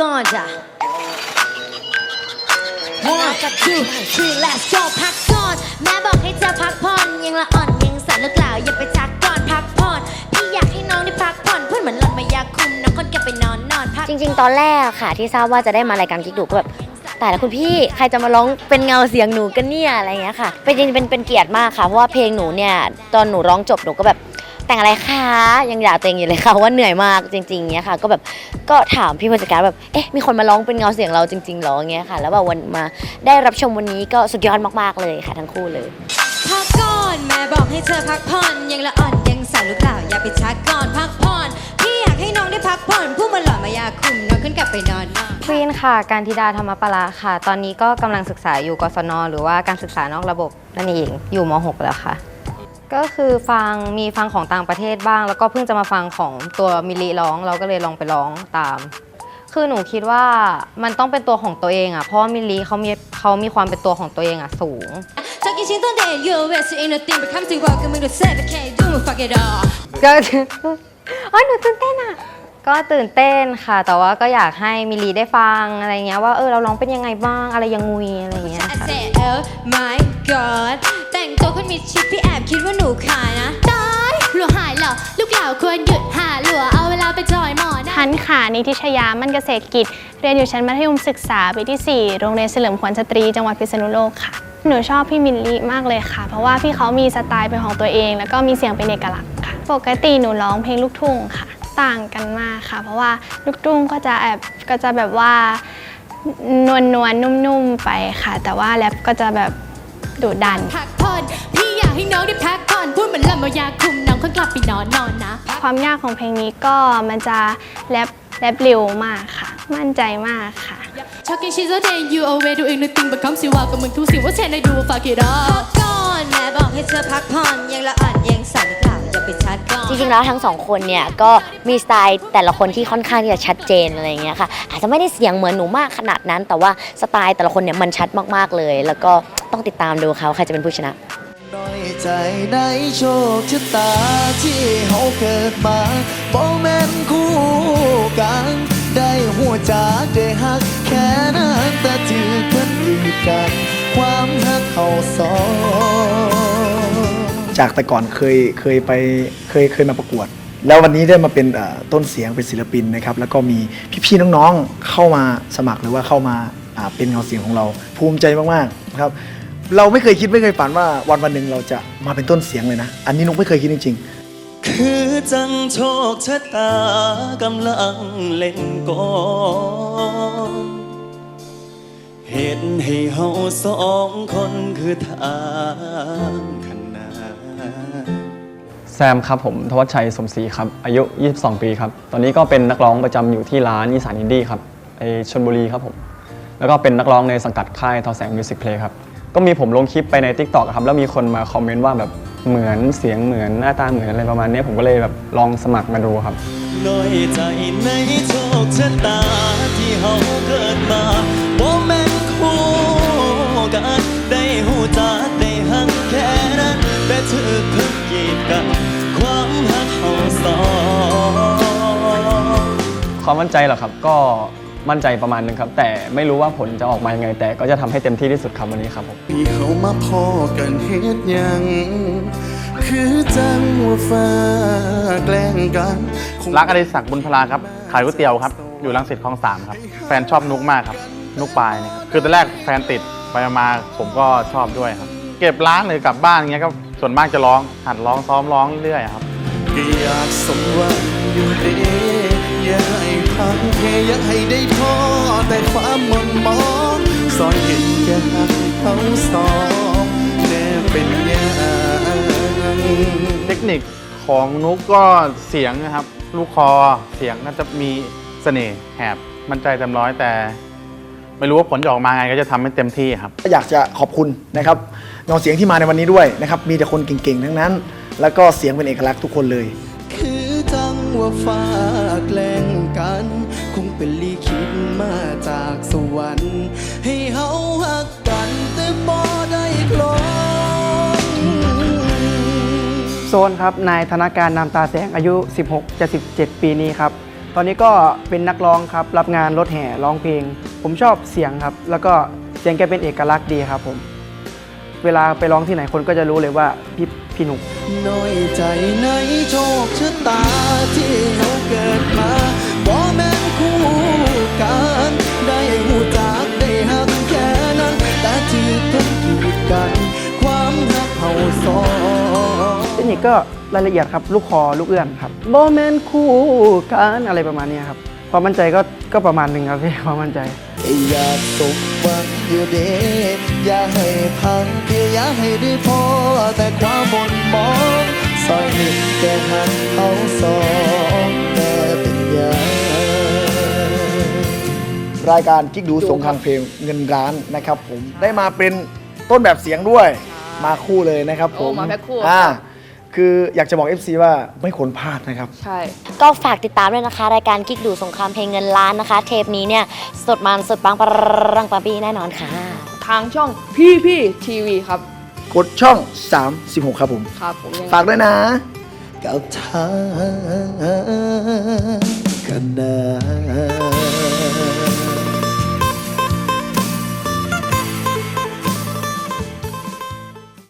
ก่อนจ้ะ one two three let's go พักก่อนแม่บอกให้เธอพักผ่อนยังละอ่อนยังสั่นหรือเปล่าอย่าไปทักก่อนพักผ่อนพี่อยากให้น้องได้พักผ่อนเพื่อนเหมือนหลันไม่อยากคุมน้องคนแกไปนอนนอนพักจริง ๆ ตอนแรกอะค่ะ ที่ทราบว่าจะได้มารายการกิ๊กดูก็แบบแต่ละคุณพี่ใครจะมาร้องเป็นเงาเสียงหนูกันเนี่ยอะไรเงี้ยค่ะ เป็นจริงๆเป็นเป็นเกียรติมากค่ะเพราะว่าเพลงหนูเนี่ยตอนหนูร้องจบหนูก็แบบ แต่งอะไรคะยังด่าตัวเองอยู่เลยค่ะว่าเหนื่อยมากจริงๆเงี้ยค่ะ ก็แบบก็ถามพี่ผู้จัดการแบบเอ๊ะมีคนมาร้องเป็นเงาเสียงเราจริงๆเหรอเงี้ยค่ะ แล้วแบบวันมาได้รับชมวันนี้ก็สุดยอดมากๆเลยค่ะทั้งคู่เลยพักก่อนแม่บอกให้เธอพักผ่อนยังละอ่อนยังสั่นหรือเปล่าอย่าไปชักก่อนพักผ่อนพี่อยากให้น้องได้พักผ่อนผู้มันหล่อมายาคุมน้องขึ้นกลับไปนอนนอนควีนค่ะ การธิดาธรรมปราค่ะ ตอนนี้ก็กำลังศึกษาอยู่กศนหรือว่าการศึกษานอกระบบนั่นเองอยู่ม .6 แล้วค่ะ ก็คือฟังมีฟังของต่างประเทศบ้าง แล้วก็เพิ่งจะมาฟังของตัวมิลลิร้อง เราก็เลยลองไปร้องตาม คือหนูคิดว่ามันต้องเป็นตัวของตัวเองอะเพราะว่ามิลลิเขามีเขามีความเป็นตัวของตัวเองอะสูง Talking shit on that you always ain't nothing but come to walk and make the seven can't do it fuck it all ก็อ๋อหนูตื่นเต้นอะ ก็ตื่นเต้นค่ะ แต่ว่าก็อยากให้มิลลีได้ฟังอะไรเงี้ยว่าเออเราร้องเป็นยังไงบ้างอะไรยังงุยอะไรเงี้ย I ค่ะ said oh my god แต่งตัวคนมีชิปพี่แอบคิดว่า อยหมอนะนิติชยามั่นเกษตรกิจ เรียนอยู่ชั้นมัธยมศึกษาปีที่ 4 โรงเรียนเฉลิมขวัญสตรีจังหวัดพิษณุโลกค่ะ หนูชอบพี่มิลลี่มากเลยค่ะ เพราะว่าพี่เขามีสไตล์เป็นของตัวเอง แล้วก็มีเสียงเป็นเอกลักษณ์ค่ะ ปกติหนูร้องเพลงลูกทุ่งค่ะ ต่างกันมากค่ะ เพราะว่าลูกทุ่งก็จะแอบก็จะแบบว่านวลนวลนุ่มๆไปค่ะ แต่ว่าแรปก็จะแบบดุดันพักผ่อน ให้น้องได้พักผ่อนพูดเหมือนลำมายาคุมน้องคนกลับไปนอนนอนนะ ความยากของเพลงนี้ก็มันจะแรปแรปเร็วมากค่ะ มั่นใจมากค่ะ Talking shit all day you always doing nothing but come สิว่ากับมึงทุกสิ่งว่าแทนได้ดู fuck it all พักก่อนแม่บอกให้เธอพักผ่อนยังละอ่อนยังสั่นหรือเปล่าอย่าไปชัดก่อนจริงๆแล้วทั้งสองคนเนี่ยก็มีสไตล์แต่ละคนที่ค่อนข้างที่จะชัดเจนอะไรอย่างเงี้ยค่ะอาจจะไม่ได้เสียงเหมือนหนูมากขนาดนั้น แต่ว่าสไตล์แต่ละคนเนี่ยมันชัดมากๆเลย แล้วก็ต้องติดตามดูเขาใครจะเป็นผู้ชนะ น้อยใจในโชคชะตาที่เฮาเกิดมาบ่แม่นคู่กัน ได้หัวจากได้หักแค่นั้นแต่ถือเพิ่นกีดกัน ความหักเขาสองจากแต่ก่อนเคยเคยไปเคยเคยมาประกวด แล้ววันนี้ได้มาเป็นเอ่อต้นเสียงเป็นศิลปินนะครับ แล้วก็มีพี่ๆน้องๆเข้ามาสมัครหรือว่าเข้ามาอ่าเป็นเงาเสียงของเราภูมิใจมากๆนะครับ เราไม่เคยคิดไม่เคยฝันว่าวันวันหนึ่งเราจะมาเป็นต้นเสียงเลยนะ อันนี้นุกไม่เคยคิดจริงๆ คือจังโชคชะตากำลังเล่นกอนเหตุให้เฮาสองคนคือทางขนานแซมครับผมทวัชชัยสมศรีครับ อายุ 22 ปีครับ ตอนนี้ก็เป็นนักร้องประจำอยู่ที่ร้านอีสานอินดี้ครับไอชนบุรีครับผม แล้วก็เป็นนักร้องในสังกัดค่ายทอแสงมิวสิกเพลย์ครับ ก็มีผมลงคลิปไปใน t ิ k t o k ครับแล้วมีคนมาคอมเมนต์ว่าแบบเหมือนเสียงเหมือนหน้าตาเหมือนอะไรประมาณนี้ผมก็เลยแบบลองสมัครมาดูครับน้อยใจในโชคชะตาที่เฮาเกิดมาบ่แม่นคู่กันได้หูจักได้หักแค่นั้นแต่ถือเพิ่งกีดกันความหักเฮาสองความมั่นใจเหรอครับก็ มั่นใจประมาณนึงครับ แต่ไม่รู้ว่าผลจะออกมายังไง แต่ก็จะทำให้เต็มที่ที่สุดครับวันนี้ครับผมที่เฮามาพอกันเฮ็ดหยังคือจังว่าฟ้าแกล้งกันคงรักอดิศักดิ์บุญพลาครับ ขายก๋วยเตี๋ยวครับ อยู่รังสิตคลองสามครับ แฟนชอบนุกมากครับ นุกปลายเนี่ยครับคือตอนแรกแฟนติดไปมาผมก็ชอบด้วยครับ เก็บล้างหรือกลับบ้านเงี้ยก็ส่วนมากจะร้องหัดร้องซ้อมร้องเรื่อยๆครับก็อยากสมหวังอยู่เด้อย่าให้พังแค่อยากให้ได้พอแต่ความมนมองสอนเห็นแค่หักเขาสองแน่เป็นย่างเทคนิคของนุกก็เสียงนะครับ ลูกคอเสียงก็จะมีเสน่ห์แหบมั่นใจเต็มร้อยแต่ ไม่รู้ว่าผลจะออกมาไงก็จะทำให้เต็มที่ครับ อยากจะขอบคุณนะครับเงาเสียงที่มาในวันนี้ด้วยนะครับ มีแต่คนเก่งๆ ทั้งนั้น แล้วก็เสียงเป็นเอกลักษณ์ทุกคนเลย ว่าฟ้าแกล้งกัน คงเป็นลีคิดมาจากสวรรค์ ให้เฮาหักกันแต่บ่ได้คลองโซนครับ นายธนการนามตาแสงอายุ 16จะ17 ปีนี้ครับตตอนนี้ก็เป็นนักร้องครับ รับงานรถแห่ร้องเพลง ผมชอบเสียงครับ แล้วก็เสียงแกเป็นเอกลักษณ์ดีครับผม เวลาไปร้องที่ไหนคนก็จะรู้เลยว่าพี่ พี่หนุกน้อยใจในโชคชะตาที่เราเกิดมาบ่แม่นคู่กันได้หูจากได้หักแค่นั้น แต่ที่ต้องกีดกัน ความรักเฮาสองเทคนิคก็รายละเอียดครับ ลูกคอลูกเอื้อนครับบอแมนคู่กันอะไรประมาณเนี้ยครับ ความมั่นใจก็ก็ประมาณหนึ่งครับพี่ความมั่นใจ อยากสมหวังอยู่เดอย่าให้พังเพียงอย่าให้ได้พอแต่ความมนมองซอยหินแก่หักเขาสองแต่เป็นยางรายการกิ๊กดูสงครามเพลงเงินร้านนะครับผมได้มาเป็นต้นแบบเสียงด้วยมาคู่เลยนะครับผมโอ้มาแพ็คคู่อ่า คืออยากจะบอก FC ว่าไม่ควรพลาดนะครับ ใช่ ก็ฝากติดตามด้วยนะคะ รายการกิ๊กดูสงครามเพลงเงินล้านนะคะ เทปนี้เนี่ย สดมันสดปังปรังปังปีแน่นอนค่ะ ทางช่องพี่พี่ทีวีครับกดช่อง 36 ครับผม ครับผมยังไง ฝากด้วยนะ กับทางกันนา